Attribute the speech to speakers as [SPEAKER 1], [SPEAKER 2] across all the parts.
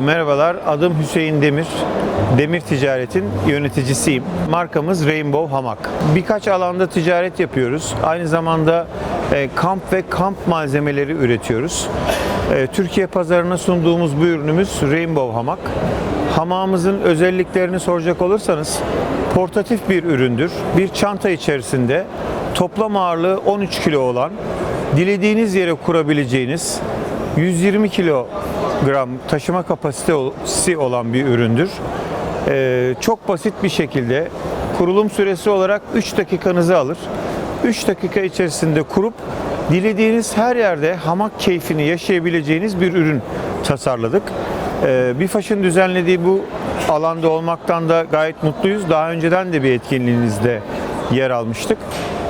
[SPEAKER 1] merhabalar, adım Hüseyin Demir. Demir Ticaret'in yöneticisiyim. Markamız Rainbow Hamak. Birkaç alanda ticaret yapıyoruz. Aynı zamanda e, kamp ve kamp malzemeleri üretiyoruz. E, Türkiye pazarına sunduğumuz bu ürünümüz Rainbow Hamak. Hamağımızın özelliklerini soracak olursanız portatif bir üründür. Bir çanta içerisinde toplam ağırlığı 13 kilo olan, dilediğiniz yere kurabileceğiniz 120 kilogram taşıma kapasitesi olan bir üründür. Ee, çok basit bir şekilde kurulum süresi olarak 3 dakikanızı alır. 3 dakika içerisinde kurup dilediğiniz her yerde hamak keyfini yaşayabileceğiniz bir ürün tasarladık. Ee, BİFAŞ'ın düzenlediği bu alanda olmaktan da gayet mutluyuz. Daha önceden de bir etkinliğinizde yer almıştık.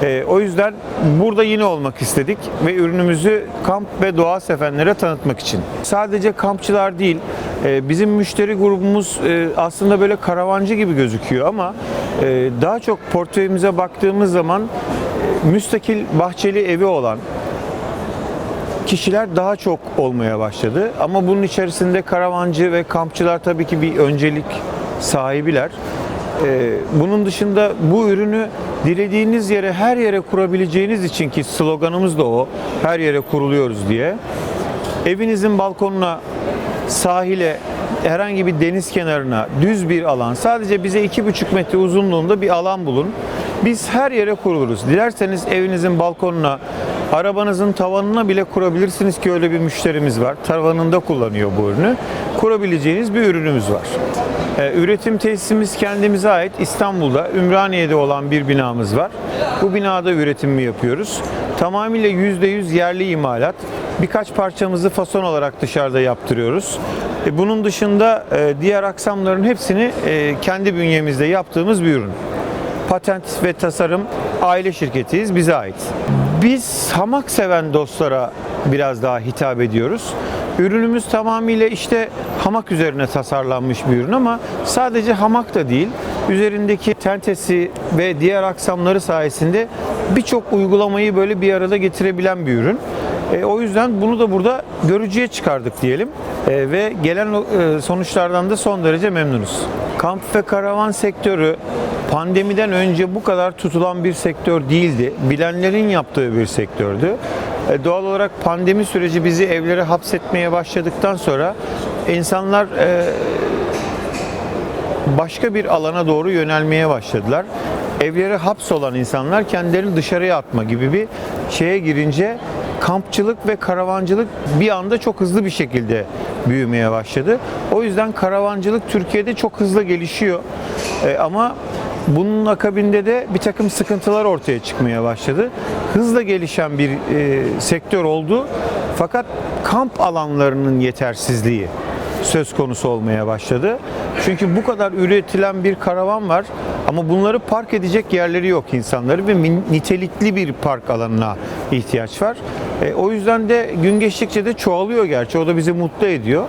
[SPEAKER 1] Ee, o yüzden burada yine olmak istedik ve ürünümüzü kamp ve doğa sevenlere tanıtmak için. Sadece kampçılar değil, e, bizim müşteri grubumuz e, aslında böyle karavancı gibi gözüküyor ama e, daha çok portföyümüze baktığımız zaman e, müstakil bahçeli evi olan, kişiler daha çok olmaya başladı. Ama bunun içerisinde karavancı ve kampçılar tabii ki bir öncelik sahibiler. Ee, bunun dışında bu ürünü dilediğiniz yere her yere kurabileceğiniz için ki sloganımız da o. Her yere kuruluyoruz diye. Evinizin balkonuna, sahile, herhangi bir deniz kenarına düz bir alan sadece bize 2,5 metre uzunluğunda bir alan bulun. Biz her yere kuruluruz. Dilerseniz evinizin balkonuna, arabanızın tavanına bile kurabilirsiniz ki öyle bir müşterimiz var. Tavanında kullanıyor bu ürünü. Kurabileceğiniz bir ürünümüz var. Ee, Üretim tesisimiz kendimize ait İstanbul'da, Ümraniye'de olan bir binamız var. Bu binada üretimimi yapıyoruz. Tamamıyla %100 yerli imalat. Birkaç parçamızı fason olarak dışarıda yaptırıyoruz. E, Bunun dışında e, diğer aksamların hepsini e, kendi bünyemizde yaptığımız bir ürün. Patent ve tasarım aile şirketiyiz, bize ait. Biz hamak seven dostlara biraz daha hitap ediyoruz. Ürünümüz tamamıyla işte hamak üzerine tasarlanmış bir ürün ama sadece hamak da değil, üzerindeki tentesi ve diğer aksamları sayesinde birçok uygulamayı böyle bir arada getirebilen bir ürün. E, o yüzden bunu da burada görücüye çıkardık diyelim E, ve gelen e, sonuçlardan da son derece memnunuz. Kamp ve karavan sektörü pandemiden önce bu kadar tutulan bir sektör değildi. Bilenlerin yaptığı bir sektördü. E, doğal olarak pandemi süreci bizi evlere hapsetmeye başladıktan sonra insanlar e, başka bir alana doğru yönelmeye başladılar. Evlere hapsolan insanlar kendilerini dışarıya atma gibi bir şeye girince kampçılık ve karavancılık bir anda çok hızlı bir şekilde büyümeye başladı. O yüzden karavancılık Türkiye'de çok hızlı gelişiyor. E, ama bunun akabinde de bir takım sıkıntılar ortaya çıkmaya başladı. Hızla gelişen bir e, sektör oldu. Fakat kamp alanlarının yetersizliği söz konusu olmaya başladı. Çünkü bu kadar üretilen bir karavan var ama bunları park edecek yerleri yok insanları ve nitelikli bir park alanına ihtiyaç var. E, o yüzden de gün geçtikçe de çoğalıyor gerçi. O da bizi mutlu ediyor.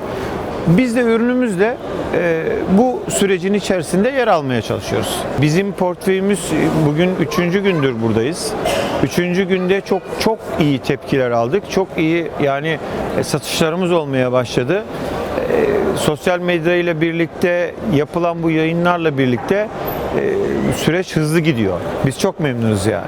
[SPEAKER 1] Biz de ürünümüzle e, bu sürecin içerisinde yer almaya çalışıyoruz. Bizim portföyümüz e, bugün üçüncü gündür buradayız. Üçüncü günde çok çok iyi tepkiler aldık. Çok iyi yani e, satışlarımız olmaya başladı. E, sosyal medya ile birlikte yapılan bu yayınlarla birlikte e, süreç hızlı gidiyor. Biz çok memnunuz yani.